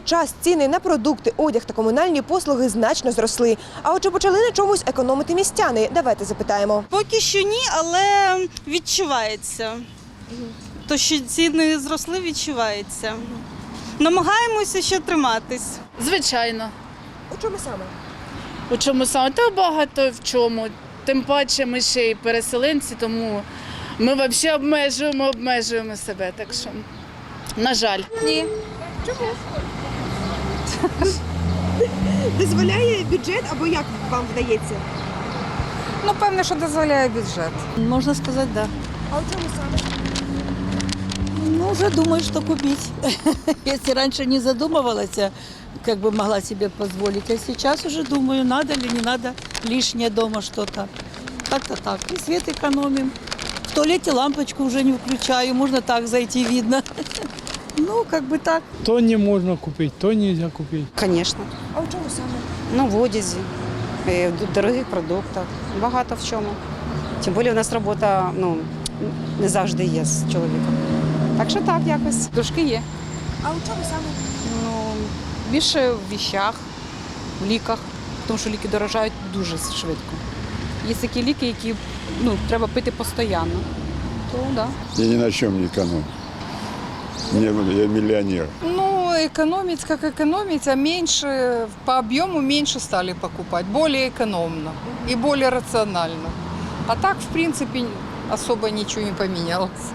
час ціни на продукти, одяг та комунальні послуги значно зросли. А от чи почали на чомусь економити містяни? Давайте запитаємо. Поки що ні, але відчувається. То, що ціни зросли, відчувається. Намагаємося ще триматись. Звичайно. У чому саме? У чому саме? Та багато в чому. Тим паче ми ще й переселенці, тому ми взагалі обмежуємо, обмежуємо себе. Так що, на жаль. Ні. Дозволяє бюджет або як вам вдається? Ну, певне, що дозволяє бюджет. Можно сказать, да. А у чому саме? Ну, уже думаю, что купить. Если раньше не задумывалась, а как бы могла себе позволить, а сейчас уже думаю, надо ли не надо лишнее дома что-то. Как-то так. И свет экономим. В туалете лампочку уже не включаю, можно так зайти, видно. Ну, как бы так. То не можна купити, то нельзя купити. Звісно. А у чому саме? Ну, в одязі, е, в дорогих продуктах, багато в чому. Тим більше у нас робота ну, не завжди є з чоловіком. Так що так якось. Трошки є. А у чому саме? Ну, більше в віщах, в ліках, тому що ліки дорожають дуже швидко. Є такі ліки, які ну, треба пити постійно. То да. Я ни на чем не экономлю. Мне- Я миллионер. Ну, экономить как экономить, а меньше, по объему меньше стали покупать, более экономно и более рационально. А так, в принципе, особо ничего не поменялось.